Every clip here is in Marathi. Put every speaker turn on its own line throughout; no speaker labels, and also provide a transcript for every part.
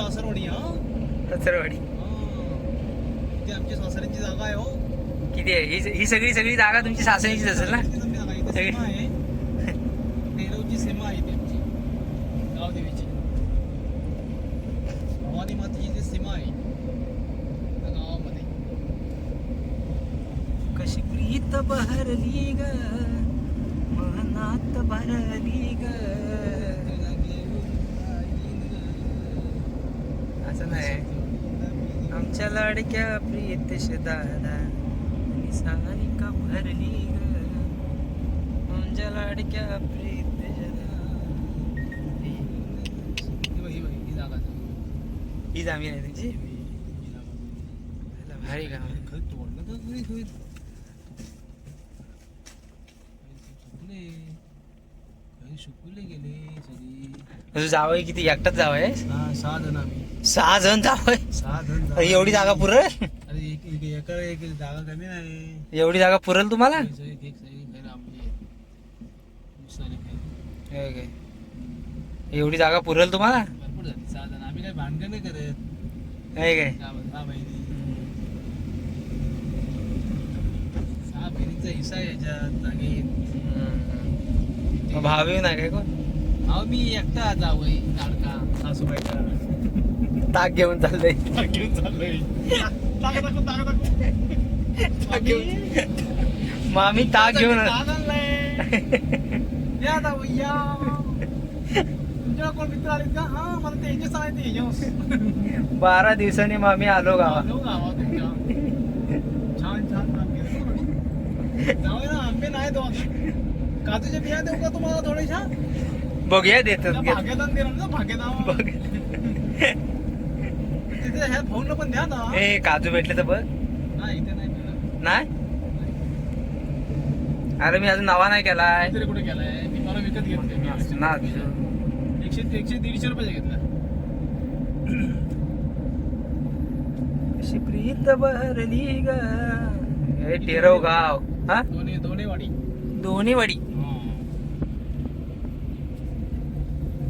सासरवाडी हा?
सासरवाडी.
हा. इथे आमची सासऱ्यांची जागा आहे हो.
किती आहे? ही ही सगळी सगळी जागा तुमची सासऱ्यांचीच असेल ना?
इथे आहे. इथे
सगळी-
सीमा आहे. तेरवची सीमा आहे ती आमची. गावदेवीची. भवानी मातेची जी सीमा आहे. त्या गावामध्ये.
कशी प्रीत बहरली ग? मनात भरली ग
तिला घेऊन जाईन ग.
असं नाही आमच्या लाडक्या प्रियतेश दादा आणि सानिका भरली ग? आमच्या लाडक्या प्रियतेश
ही जागा आहे. जागा.
भारी काम
तोडलं तर घरी होईल. सुकले सुकले गेले सगळी.
तुझं जावं किती? एकटाच जावं आहे
सहा सहा जण आम्ही.
सहा जण जावं
सहा जण.
अरे एवढी जागा पुरल?
अरे एक एक एक जागा कमी नाही
एवढी जागा पुरल तुम्हाला?
घर काही.
हे काय? एवढी जागा पुरल तुम्हाला?
भरपूर झाली. सहा जण. आम्ही काही भांडण नाही करत.
हे काय
बहिणी हिस्सा आहे याच्यात जागेत
मग भावी नाही काय कोण?
अहो मी एकटा जावय लाडका. सासूबाईचा.
ताक घेऊन चाललंय.
घेऊन चाललोय. ताक. आम्ही-
मामी ताक घेऊन.
या जाऊ, या. तुमच्याकडे कोण मित्र आलेत का? हा मला
बारा दिवसांनी मामी आलो गावा
आलो तुमच्या. जाऊया ना आंबे नाही तो काजूच्या बिया देऊ का तुम्हाला थोड्याशा
बघूया देतात
भाग्यदान दिलं ना भाग्यदान
बघ.
तिथे ह्या फोनला पण द्या ना.
ए काजू भेटले तर बघ.
नाही इथे नाही मिळत.
नाही? अरे मी अजून नवा नाही केलाय.
तरी कुठे गेलाय? मी मला विकत घेतले. एकशे एकशे दीडशे रुपये घेतला.
अशी प्रीत बहरली ग. टेरव गाव. हा?
दोन्ही दोन्ही वाडी.
दोन्ही वडी.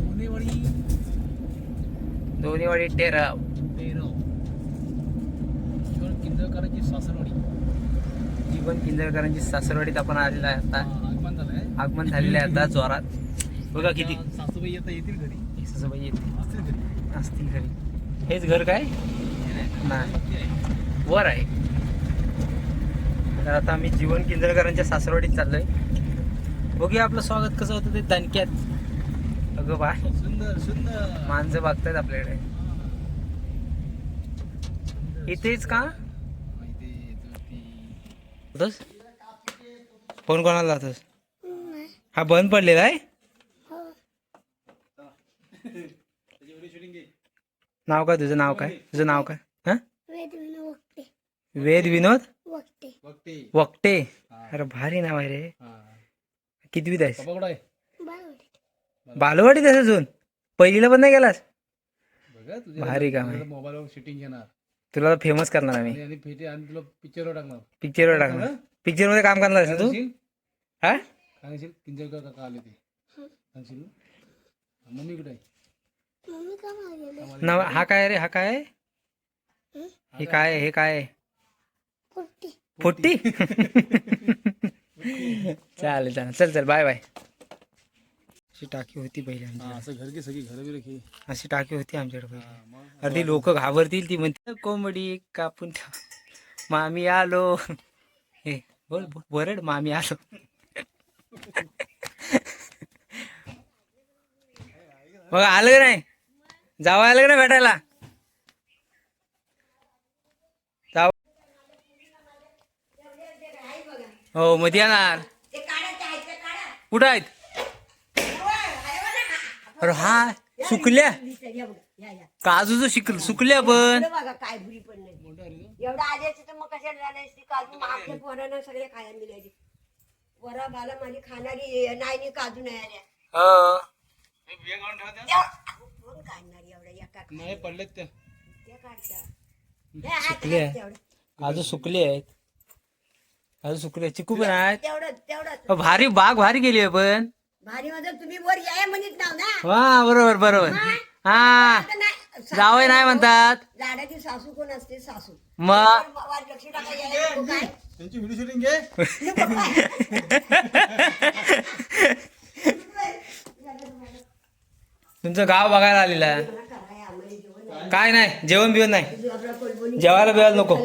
दोन्ही वाडी.
दोन्ही वडी टेरव
किंजळकरांची सासरवाडी.
जीवन किंजळकरांची सासरवाडीत आपण आलेला आहे आता.
आगमन झालंय
आगमन झालेलं आहे आता जोरात. बघा किती.
सासूबाई आता येतील घरी.
सासूबाई येते.
असतील घरी.
असतील घरी. हेच घर काय? नाही. वर आहे. तर आता आम्ही जीवन किंजळकरांच्या सासरवाडीत चाललोय. बघूया आपलं स्वागत कसं होतं ते दणक्यात. अगं बाय.
सुंदर सुंदर.
माणसं बघतायत आपल्याकडे. इथेच का? फोन कोणाला जातोस हा बंद पडलेला आहे. नाव काय तुझं नाव काय? तुझं नाव काय? हा?
वेद
विनोद? वक्टे
हा.
अरे भारी नाव आहे रे.
हा.
कितवीत आहेस? बालवाडीत. आहेस अजून? पहिलीला पण नाही गेलास? भारी काम आहे.
मोबाईलवर शूटिंग घेणार.
तुला फेमस करणार आम्ही.
आणि- आणि फेटे आणि तुला पिक्चरवर टाकणार.
पिक्चरवर टाकणार. पिक्चरमध्ये काम करणार आहेस तू? हा?
मम्मी कुठे
काय रे? हा काय
हं?
हे काय? हे काय फुट्टी चालेल चालेल. चल चल बाय बाय. अशी टाकी होती पहिले
हा,
आमची
असं घर की सगळी घर बिर की
अशी टाकी होती आमच्याकडे पहिले.
मग.
अरे ती लोक घाबरतील ती म्हणते कोंबडी कापून ठेव. मामी आलो. हे बोल बोल, वरड मामी आलो. मग आलं का नाही? जावं आलं का नाही भेटायला? हो मध्ये येणार. कुठं आहेत? अरे हा सुकल्या. काजूचं शिक सुकल्या पण.
बघा काय भुरी पण नाही एवढा आल्याचे तर मग कशाला झाले असते? काजू महागच्या पोरांना सगळे खायला मिळाले वरा बाला माझी खाणारी नाही नाही काजू नाही आल्या?
हो.
कोण काढणार एवढा एका
नाही पडलेत त्या
त्या काढत्या. हे
सुकले
हात तेवढं.
काजू सुकले आहेत. काजू सुकले. चिकू पण आहेत
तेवढं
भारी बाग भारी गेली आहे पण.
भारी माझं तुम्ही वर या म्हणत नाव ना?
वा बरोबर बरोबर. हा?
आता नाही
म्हणतात.
लाडाची सासू कोण असते? सासू.
मग
वा- लक्ष टाका यायला नको काय?
त्यांची व्हिडिओ शूटिंग घे.
तुमचं गाव बघायला आलेलं आहे. काय नाही. जेवण बिवण नाही. जेवायला बिवायला नको.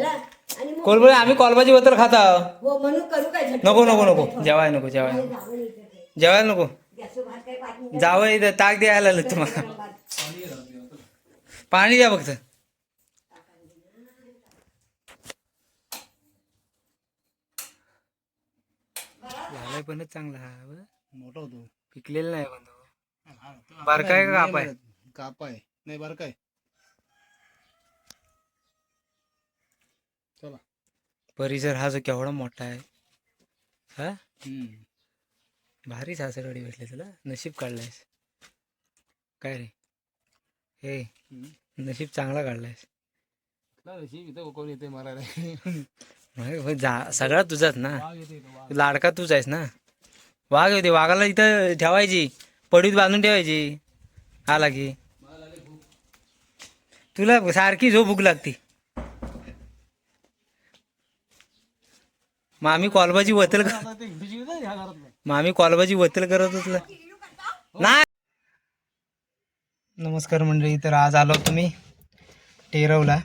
कोलबळे आम्ही कॉलबाजी वतर खाता
हो म्हणून करू काय झटपट?
नको नको नको जेवायला नको जेवायला नको.
जावं नाही इकडे.
जेवायला नको
गॅसवर भात काही पाठ नाही.
जावं इथं ताक द्यायला आलं तुम्हाला. पाणी द्या फक्त झालाय पणच चांगला हा बरं.
मोठा होतो
पिकलेलं नाही पण तो. बारका आहे का काप आहे?
काप आहे नाही बरं काय चला
परिसर हा जो केवढा मोठा आहे. हा. भारी सासरवाडी भेटले तुला. नशीब काढलायस. काय रे? हे. नशीब चांगला काढलायस.
नशीब? इथं कोण येते मारायला
सगळा तुझाच ना.
येते.
लाडका तूच आहेस ना. वाघ होते वाघाला इथं ठेवायची. पडीत बांधून ठेवायची. आला की. तुला सारखी झोप भूक लागते. मग आम्ही कॉलबाजी वतल कर-. मग आम्ही कॉलबाजी वतल करत होतो. नाही. नमस्कार मंडळी तर आज आलो तुम्ही टेरवला.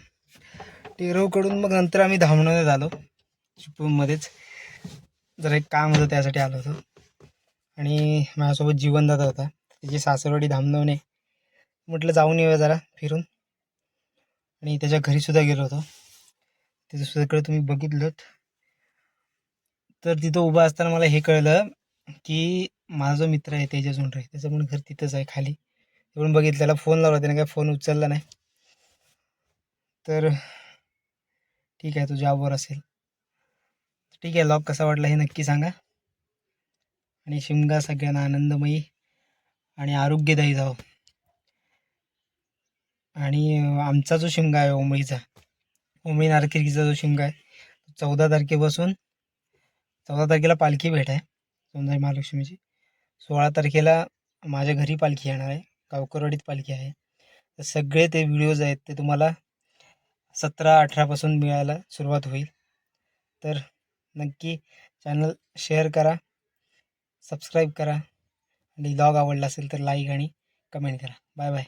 टेरवकडून मग नंतर आम्ही धामणमध्ये आलो चिपळूणमध्येच जरा एक काम होतं त्यासाठी आलो होतो. आणि माझ्यासोबत जीवनदादा होता. त्याची सासरवाडी धामणवणे म्हटलं जाऊन येऊया जरा फिरून. आणि त्याच्या घरीसुद्धा गेलो होतो. तिथं सगळं तुम्ही बघितलं तर तिथं उभं असताना मला हे कळलं की माझा जो मित्र आहे तेजस उंडरे त्याचं पण घर तिथंच आहे खाली. म्हणून पण बघितलं त्याला फोन लावला त्याने काय फोन उचलला नाही. तर ठीक आहे तो जॉबवर असेल. ठीक आहे लॉग कसा वाटला हे नक्की सांगा. आणि शिमगा सगळ्यांना आनंदमयी आणि आरोग्यदायी जावं. आणि आमचा जो शिमगा आहे ओमळीचा ओमळी नारकिर्कीचा जो शिमगा आहे चौदा तारखेपासून चौदा तारखेला पालखी भेट आहे सोंदाई महालक्ष्मीची. सोळा तारखेला माझ्या घरी पालखी येणार आहे गावकरवाडीत पालखी आहे. तर सगळे ते व्हिडिओज आहेत ते तुम्हाला सतरा अठरापासून मिळायला सुरुवात होईल. तर नक्की चॅनल शेअर करा सबस्क्राईब करा. आणि ब्लॉग आवडला असेल तर लाईक आणि कमेंट करा. Bye bye